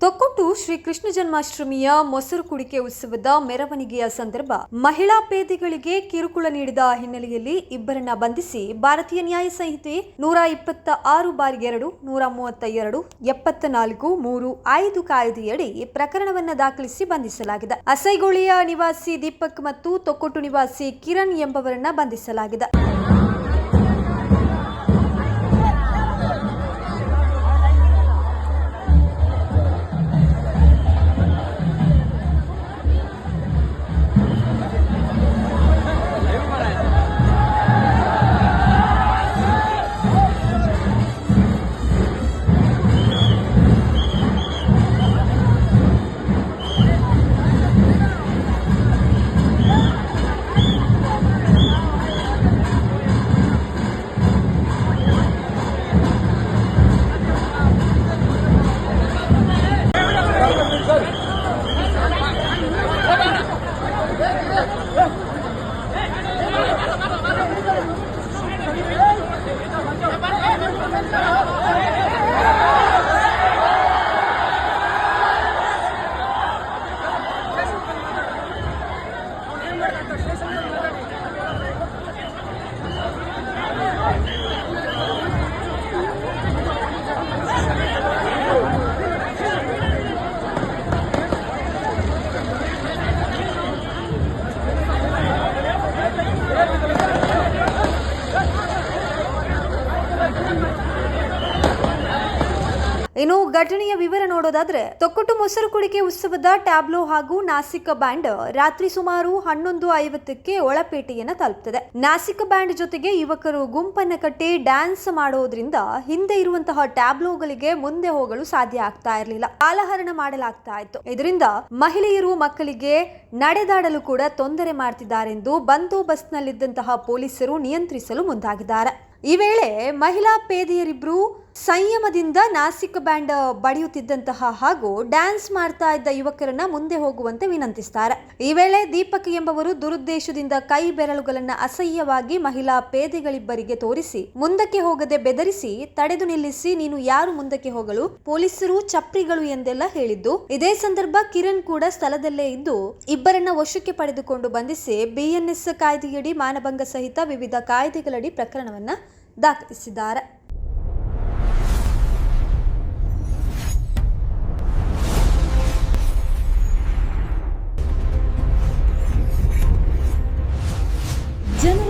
ತೊಕ್ಕೊಟ್ಟು ಶ್ರೀ ಕೃಷ್ಣ ಜನ್ಮಾಷ್ಟಮಿಯ ಮೊಸರು ಕುಡಿಕೆ ಉತ್ಸವದ ಮೆರವಣಿಗೆಯ ಸಂದರ್ಭ ಮಹಿಳಾ ಪೇದಿಗಳಿಗೆ ಕಿರುಕುಳ ನೀಡಿದ ಹಿನ್ನೆಲೆಯಲ್ಲಿ ಇಬ್ಬರನ್ನ ಬಂಧಿಸಿ ಭಾರತೀಯ ನ್ಯಾಯ ಸಂಹಿತೆ ನೂರ ಇಪ್ಪತ್ತ ಆರು ಬಾರಿ ಎರಡು, ನೂರ ಮೂವತ್ತ ಎರಡು, ಎಪ್ಪತ್ತ ನಾಲ್ಕು, ಮೂರು, ಐದು ಕಾಯ್ದೆಯಡಿ ಪ್ರಕರಣವನ್ನ ದಾಖಲಿಸಿ ಬಂಧಿಸಲಾಗಿದೆ. ಅಸೈಗೋಳಿಯ ನಿವಾಸಿ ದೀಪಕ್ ಮತ್ತು ತೊಕ್ಕೊಟ್ಟು ನಿವಾಸಿ ಕಿರಣ್ ಎಂಬವರನ್ನ ಬಂಧಿಸಲಾಗಿದೆ. ಇನ್ನು ಘಟನೆಯ ವಿವರ ನೋಡೋದಾದ್ರೆ ತೊಕ್ಕೊಟ್ಟು ಮೊಸರು ಕುಡಿಕೆ ಉತ್ಸವದ ಟ್ಯಾಬ್ಲೋ ಹಾಗೂ ನಾಸಿಕ ಬ್ಯಾಂಡ್ ರಾತ್ರಿ ಸುಮಾರು ಹನ್ನೊಂದು ಐವತ್ತಕ್ಕೆ ಒಳಪೇಟೆಯನ್ನ ತಲುಪ್ತದೆ. ನಾಸಿಕ ಬ್ಯಾಂಡ್ ಜೊತೆಗೆ ಯುವಕರು ಗುಂಪನ್ನ ಕಟ್ಟಿ ಡ್ಯಾನ್ಸ್ ಮಾಡೋದ್ರಿಂದ ಹಿಂದೆ ಇರುವಂತಹ ಟ್ಯಾಬ್ಲೋಗಳಿಗೆ ಮುಂದೆ ಹೋಗಲು ಸಾಧ್ಯ ಆಗ್ತಾ ಇರಲಿಲ್ಲ. ಕಾಲಹರಣ ಮಾಡಲಾಗ್ತಾ ಇತ್ತು. ಇದರಿಂದ ಮಹಿಳೆಯರು ಮಕ್ಕಳಿಗೆ ನಡೆದಾಡಲು ಕೂಡ ತೊಂದರೆ ಮಾಡ್ತಿದ್ದಾರೆಂದು ಬಂದೋಬಸ್ತ್ನಲ್ಲಿದ್ದಂತಹ ಪೊಲೀಸರು ನಿಯಂತ್ರಿಸಲು ಮುಂದಾಗಿದ್ದಾರೆ. ಈ ವೇಳೆ ಮಹಿಳಾ ಪೇದೆಯರಿಬ್ರು ಸಂಯಮದಿಂದ ನಾಸಿಕ್ ಬ್ಯಾಂಡ್ ಬಡಿಯುತ್ತಿದ್ದಂತಹ ಹಾಗೂ ಡ್ಯಾನ್ಸ್ ಮಾಡ್ತಾ ಇದ್ದ ಯುವಕರನ್ನ ಮುಂದೆ ಹೋಗುವಂತೆ ವಿನಂತಿಸ್ತಾರೆ. ಈ ವೇಳೆ ದೀಪಕ್ ಎಂಬವರು ದುರುದ್ದೇಶದಿಂದ ಕೈ ಬೆರಳುಗಳನ್ನ ಅಸಹ್ಯವಾಗಿ ಮಹಿಳಾ ಪೇದೆಗಳಿಬ್ಬರಿಗೆ ತೋರಿಸಿ, ಮುಂದಕ್ಕೆ ಹೋಗದೆ ಬೆದರಿಸಿ, ತಡೆದು ನಿಲ್ಲಿಸಿ, ನೀನು ಯಾರು ಮುಂದಕ್ಕೆ ಹೋಗಲು? ಪೊಲೀಸರು ಚಪ್ರಿಗಳು ಎಂದೆಲ್ಲ ಹೇಳಿದ್ದು, ಇದೇ ಸಂದರ್ಭ ಕಿರಣ್ ಕೂಡ ಸ್ಥಳದಲ್ಲೇ ಇದ್ದು, ಇಬ್ಬರನ್ನ ವಶಕ್ಕೆ ಪಡೆದುಕೊಂಡು ಬಂಧಿಸಿ ಬಿಎನ್ಎಸ್ ಕಾಯ್ದೆಯಡಿ ಮಾನಭಂಗ ಸಹಿತ ವಿವಿಧ ಕಾಯ್ದೆಗಳಡಿ ಪ್ರಕರಣವನ್ನ ದಾಖಲಿಸಿದ್ದಾರೆ.